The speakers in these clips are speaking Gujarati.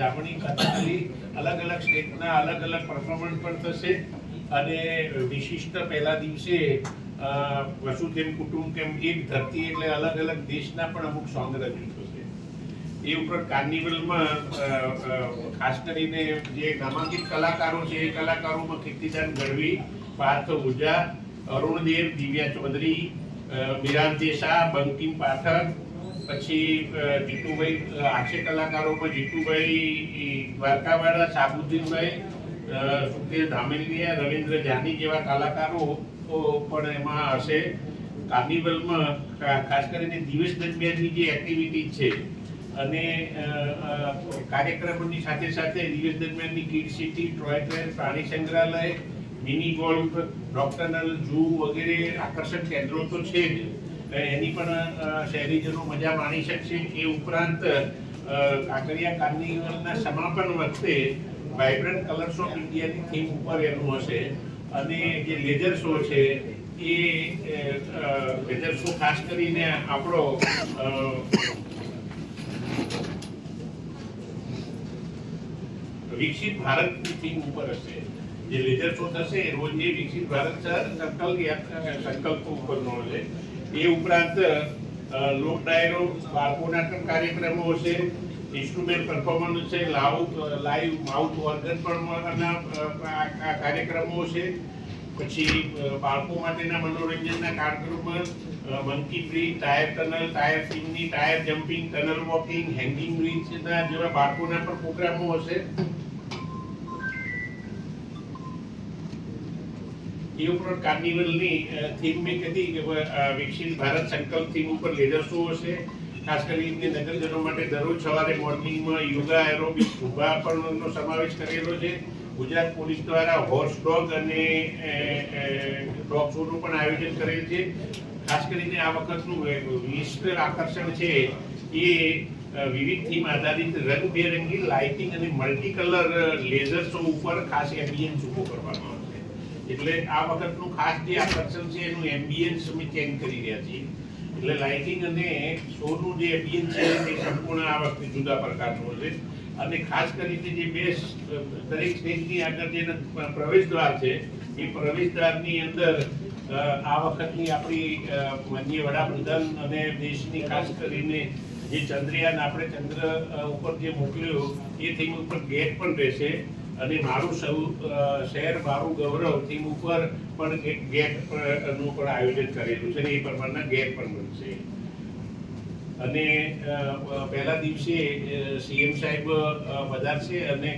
જામણી કથકલી અલગ અલગ સ્ટેટના અલગ અલગ પરફોર્મન્સ પણ થશે. અને વિશિષ્ટ પહેલા દિવસે વસુધેમ કુટુંબ કેમ એક ધરતી એટલે અલગ અલગ દેશના પણ અમુક સોંગ રજૂ થશે. એ ઉપરાંત કાર્નિવલમાં ખાસ કરીને જે નામાંકિત કલાકારો છે એ કલાકારોમાં કીર્તિદાન ગઢવી પાર્થ ઓઝા અરુણદેવ દિવ્યા ચૌધરી અ, દેસા બંકિમ પાઠક પછી જીતુભાઈ હાસ્ય કલાકારોમાં જીતુભાઈ દ્વારકાવાળા સાબુદ્દીનભાઈ સુખદેવ ધામેલિયા, રવિન્દ્ર જાની જેવા કલાકારો પણ એમાં હશે. કાર્નિવલમાં ખાસ કરીને દિવસ દરમિયાનની જે એક્ટિવિટી છે અને કાર્યક્રમોની સાથે સાથે દિવસ દરમિયાનની કિડ સિટી ટોય ટ્રેન પ્રાણી સંગ્રહાલય મિની ગોલ્ફ ડોક્ટરનલ ઝૂ વગેરે આકર્ષક કેન્દ્રો તો છે જ. એની પણ શહેરીજનો મજા માણી શકશે. એ ઉપરાંત કાંકરિયા કાર્નિવલના સમાપન વખતે વાઇબ્રન્ટ કલર્સ ઓફ ઇન્ડિયાની થીમ ઉપર એનું હશે. અને જે લેઝર શો છે, એ લેઝર શો ખાસ કરીને આપણો વિકસિત ભારતની થીમ ઉપર હશે. જે લેઝર શો થશે રોજ એ વિકસિત ભારત સર, સંકલ્પ સંકલ્પ ઉપરનો હશે. એ ઉપરાંત લોક ડાયરો બાળકો નાટક કાર્યક્રમો હશે, ઇન્સ્ટ્રુમેન્ટ પરફોર્મન્સ છે લાઉટ લાઈવ માઉથ ઓર્ગન પણ કાર્યક્રમો છે પછી બાળકો માટેના મનોરંજનના કાર્યક્રમો monkey bridge tyre tunnel tyre chimney tyre jumping tunnel walking hanging bridge જેવા બાળકોના પણ પ્રોગ્રામો હશે. એ ઉપરાંત કાર્નિવલની થીમ મેં કીધી કે વિકસિત ભારત સંકલ્પ થીમ ઉપર લેઝર શો હશે. ખાસ કરીને નગરજનો માટે દરરોજ સવારે મોર્નિંગમાં યોગા એરોબિક ઊભા પણ નો સમાવેશ કરેલો છે. ગુજરાત પોલીસ દ્વારા હોર્સ ડોગ અને ડોગ શોનું પણ આયોજન કરેલ છે. ખાસ કરીને આ વખતનું વિશિષ્ટ આકર્ષણ છે એ વિવિધ થીમ આધારિત રંગબેરંગી લાઇટિંગ અને મલ્ટી કલર લેઝર શો ઉપર ખાસ એમ્બિયન્સ ઊભો કરવામાં આવશે. એટલે આ વખતનું ખાસ જે આકર્ષણ છે, એનું એમ્બિયન્સ અમે ચેન્જ કરી રહ્યા છીએ. એટલે લાઇટિંગ અને શોનું જે એમ્બિયન્સ છે, એ સંપૂર્ણ આ વખતે જુદા પ્રકારનું હશે. અને ખાસ કરીને જે બે દરેક સ્ટેજની આગળ જે પ્રવેશ દ્વાર છે, એ પ્રવેશ દ્વારની અંદર આ વખતની આપણી માનનીય વડાપ્રધાન અને દેશની ખાસ કરીને જે ચંદ્રયાન, આપણે ચંદ્ર ઉપર જે મોકલ્યું, એ થીમ ઉપર ગેટ પણ રહેશે. અને મારું સૌ શહેર મારું ગૌરવ થીમ ઉપર પણ એક ગેટનું પણ આયોજન કરેલું છે અને એ પ્રમાણના ગેટ પણ બનશે. અને પહેલા દિવસે સીએમ સાહેબ વધારશે અને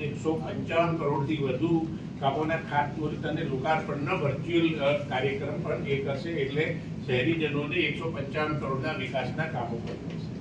એકસો પંચાવન કરોડથી વધુ કામોના ખાતમુહૂર્ત અને લોકાર્પણનો વર્ચ્યુઅલ કાર્યક્રમ પણ એ કરશે એટલે શહેરીજનોને એકસો પંચાવન કરોડના વિકાસના કામો પણ કરશે